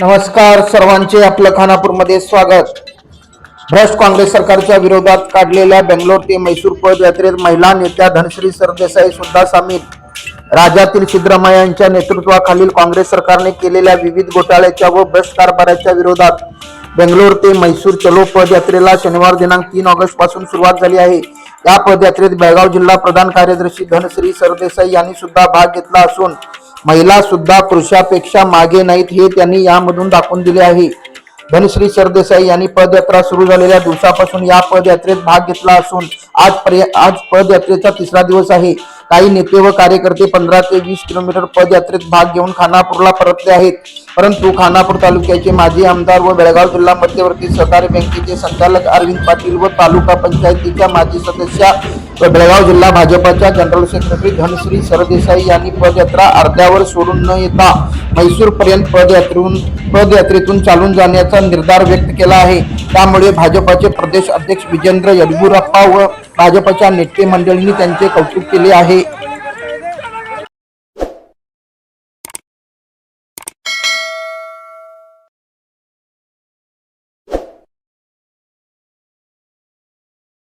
नमस्कार सर्वांचे आपलं खानापूरमध्ये स्वागत. भ्रष्ट काँग्रेस सरकारच्या विरोधात काढलेल्या बेंगलोर ते मैसूर पदयात्रेत महिला नेत्या धनश्री सरदेसाई सुद्धा सामील. राज्यातील सिद्धरामय्या यांच्या नेतृत्वाखालील काँग्रेस सरकारने केलेल्या विविध घोटाळ्याच्या व भ्रष्ट कारभाराच्या विरोधात बेंगलोर ते मैसूर चलो पदयात्रेला शनिवार दिनांक तीन ऑगस्टपासून सुरुवात झाली आहे. या पदयात्रेत बेळगाव जिल्हा प्रधान कार्यदर्शी धनश्री सरदेसाई यांनी सुद्धा भाग घेतला असून महिला सुद्धा पुरुषापेक्षा मागे नाहीत हे त्यांनी यामधून दाखवून दिले आहे. धनश्री सरदेसाई यांनी पदयात्रा सुरू झालेल्या दिवसापासून या पदयात्रेत भाग घेतला असून आज पर्य आज पदयात्रेचा तिसरा दिवस आहे. काही नेते व कार्यकर्ते पंधरा ते वीस किलोमीटर पदयात्रेत भाग घेऊन खानापूरला परतले आहेत. परंतु खानापूर तालुक्याचे माजी आमदार व बेळगाव जिल्हा मध्यवर्ती सहकारी बँकेचे संचालक अरविंद पाटील व तालुका पंचायतीच्या माजी सदस्या व बेळगाव जिल्हा भाजपाच्या जनरल सेक्रेटरी धनश्री सरदेसाई यांनी पदयात्रा अर्ध्यावर सोडून न येता म्हैसूरपर्यंत पदयात्रेहून पदयात्रेतून चालून जाण्याचा निर्धार व्यक्त केला आहे. त्यामुळे भाजपाचे प्रदेश अध्यक्ष विजेंद्र येडगुरप्पा व भाजपच्या नेते मंडळींनी त्यांचे कौतुक केले आहे.